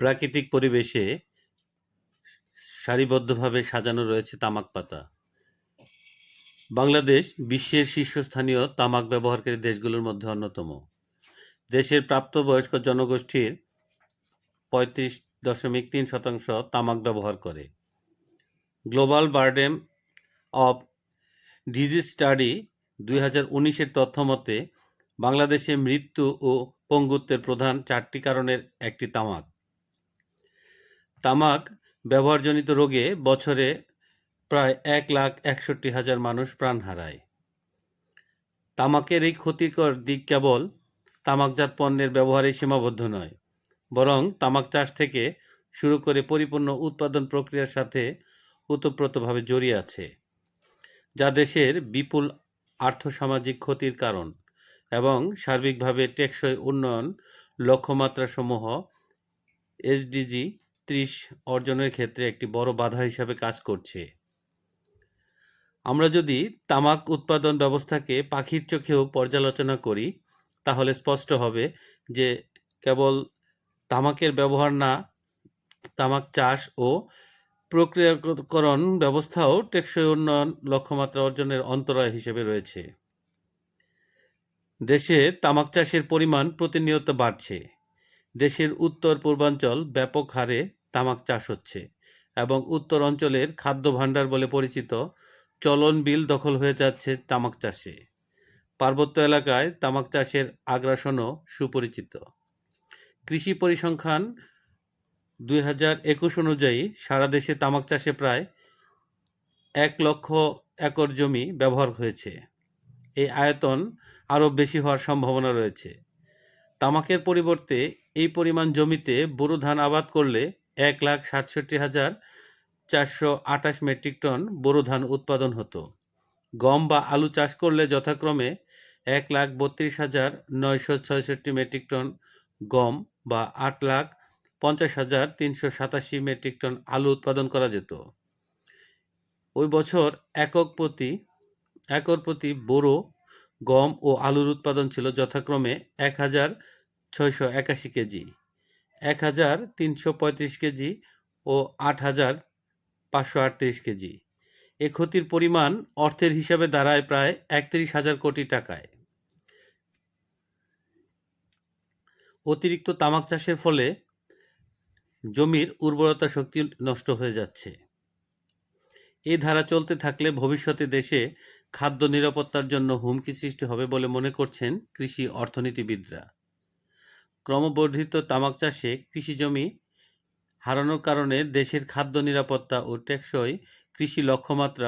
প্রাকৃতিক পরিবেশে সারিবদ্ধভাবে সাজানো রয়েছে তামাক পাতা। বাংলাদেশ বিশ্বের শীর্ষস্থানীয় তামাক ব্যবহারকারী দেশগুলোর মধ্যে অন্যতম। দেশের প্রাপ্তবয়স্ক জনগোষ্ঠীর পঁয়ত্রিশ দশমিক তিন শতাংশ তামাক ব্যবহার করে। Global burden of disease study দুই হাজার উনিশের তথ্য মতে বাংলাদেশে মৃত্যু ও পঙ্গুত্বের প্রধান চারটি কারণের একটি তামাক। তামাক ব্যবহারজনিত রোগে বছরে প্রায় এক লাখ একষট্টি হাজার মানুষ প্রাণ হারায়। তামাকের এই ক্ষতিকর দিক কেবল তামাকজাত পণ্যের ব্যবহারে সীমাবদ্ধ নয়, বরং তামাক চাষ থেকে শুরু করে পরিপূর্ণ উৎপাদন প্রক্রিয়ার সাথে ওতপ্রোতভাবে জড়িয়ে আছে, যা দেশের বিপুল আর্থসামাজিক ক্ষতির কারণ এবং সার্বিকভাবে টেকসই উন্নয়ন লক্ষ্যমাত্রাসমূহ এসডিজি ত্রিশ অর্জনের ক্ষেত্রে একটি বড় বাধা হিসাবে কাজ করছে। আমরা যদি তামাক উৎপাদন ব্যবস্থাকে পাখির চোখেও পর্যালোচনা করি, তাহলে স্পষ্ট হবে যে কেবল তামাকের ব্যবহার না, তামাক চাষ ও প্রক্রিয়াকরণ ব্যবস্থাও টেকসই উন্নয়ন লক্ষ্যমাত্রা অর্জনের অন্তরায় হিসেবে রয়েছে। দেশে তামাক চাষের পরিমাণ প্রতিনিয়ত বাড়ছে। দেশের উত্তর পূর্বাঞ্চল ব্যাপক হারে তামাক চাষ হচ্ছে এবং উত্তর অঞ্চলের খাদ্য ভাণ্ডার বলে পরিচিত চলন বিল দখল হয়ে যাচ্ছে তামাক চাষে। পার্বত্য এলাকায় তামাক চাষের আগ্রাসনও সুপরিচিত। কৃষি পরিসংখ্যান দুই হাজার একুশ অনুযায়ী সারা দেশে তামাক চাষে প্রায় এক লক্ষ একর জমি ব্যবহার হয়েছে। এই আয়তন আরও বেশি হওয়ার সম্ভাবনা রয়েছে। তামাকের পরিবর্তে এই পরিমাণ জমিতে বোরো ধান আবাদ করলে এক লাখ সাতষট্টি হাজার চারশো আঠাশ মেট্রিক টন বোরো ধান উৎপাদন হতো। গম বা আলু চাষ করলে যথাক্রমে এক লাখ বত্রিশ হাজার নয়শো ছয়ষট্টি মেট্রিক টন গম বা আট লাখ পঞ্চাশ হাজার তিনশো সাতাশি মেট্রিক টন আলু উৎপাদন করা যেত। ওই বছর একক প্রতি একর প্রতি বোরো গম ও আলুর উৎপাদন ছিল যথাক্রমে এক হাজার ছয়শো একাশি কেজি। এক হাজার তিনশো পঁয়ত্রিশ কেজি ও আট হাজার পাঁচশো আটত্রিশ কেজি। এ ক্ষতির পরিমাণ অর্থের হিসাবে দাঁড়ায় প্রায় একত্রিশ হাজার কোটি টাকায়। অতিরিক্ত তামাক চাষের ফলে জমির উর্বরতা শক্তি নষ্ট হয়ে যাচ্ছে। এই ধারা চলতে থাকলে ভবিষ্যতে দেশে খাদ্য নিরাপত্তার জন্য হুমকি সৃষ্টি হবে বলে মনে করছেন কৃষি অর্থনীতিবিদরা। ক্রমবর্ধিত তামাক চাষে কৃষিজমি হারানোর কারণে দেশের খাদ্য নিরাপত্তা ও টেকসই কৃষি লক্ষ্যমাত্রা